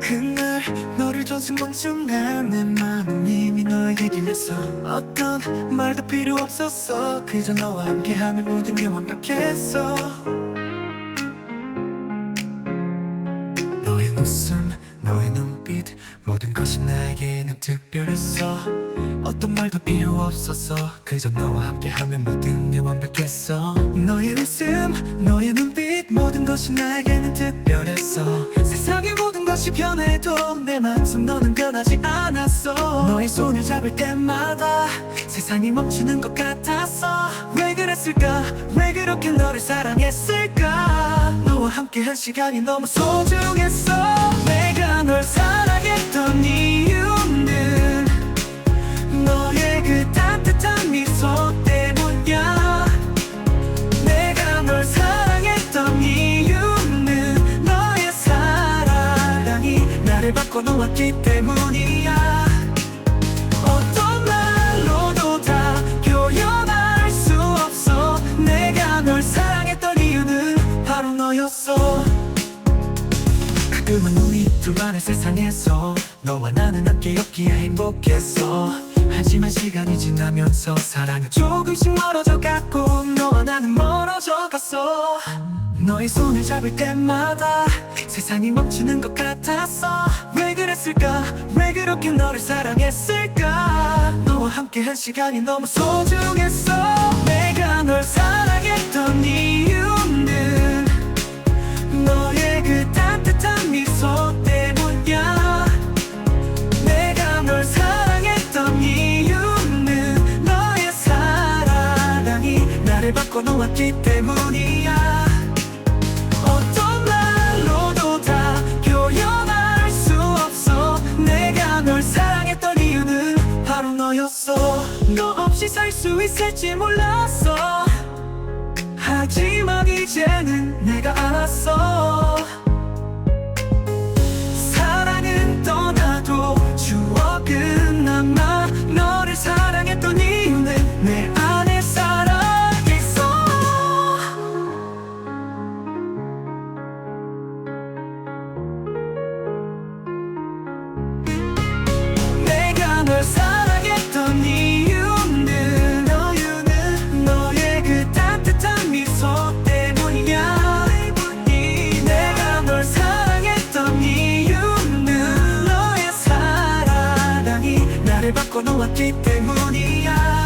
그날 너를 준 순간 순간 내 마음은 이미 너에게 길렸어 어떤 말도 필요 없었어. 그저 너와 함께하면 모든 게 완벽했어. 너의 웃음, 너의 눈빛 모든 것이 나에게는 특별했어. 어떤 말도 필요 없었어. 그저 너와 함께하면 모든 게 완벽했어. 너의 웃음, 너의 눈빛 모든 것이 나에게는 특별했어 것이 변해도 내 마음속 너는 변하지 않았어. 너의 손을 잡을 때마다 세상이 멈추는 것 같았어 왜 그랬을까? 왜 그렇게 너를 사랑했을까? 너와 함께한 시간이 너무 소중했어. 내가 널 사랑했던 이 나를 바꿔놓았기 때문이야. 어떤 말로도 다 표현할 수 없어. 내가 널 사랑했던 이유는 바로 너였어. 가끔은 우리 둘만의 세상에서 너와 나는 함께 였기에 행복했어. 하지만 시간이 지나면서 사랑은 조금씩 멀어져 갔고 너의 손을 잡을 때마다 세상이 멈추는 것 같았어 왜 그랬을까? 왜 그렇게 너를 사랑했을까? 너와 함께한 시간이 너무 소중했어. 내가 널 사랑했던 이유는 너의 그 따뜻한 미소 때문이야. 내가 널 사랑했던 이유는 너의 사랑이 나를 바꿔놓았기 때문이야 너 없이 살 수 있을지 몰랐어. 하지만 이제는 내가 알았어 나를 바꿔놓았기 때문이야.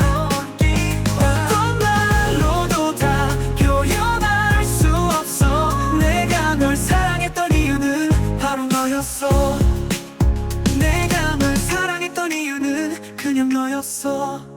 내가 널 사랑했던 이유는 그냥 너였어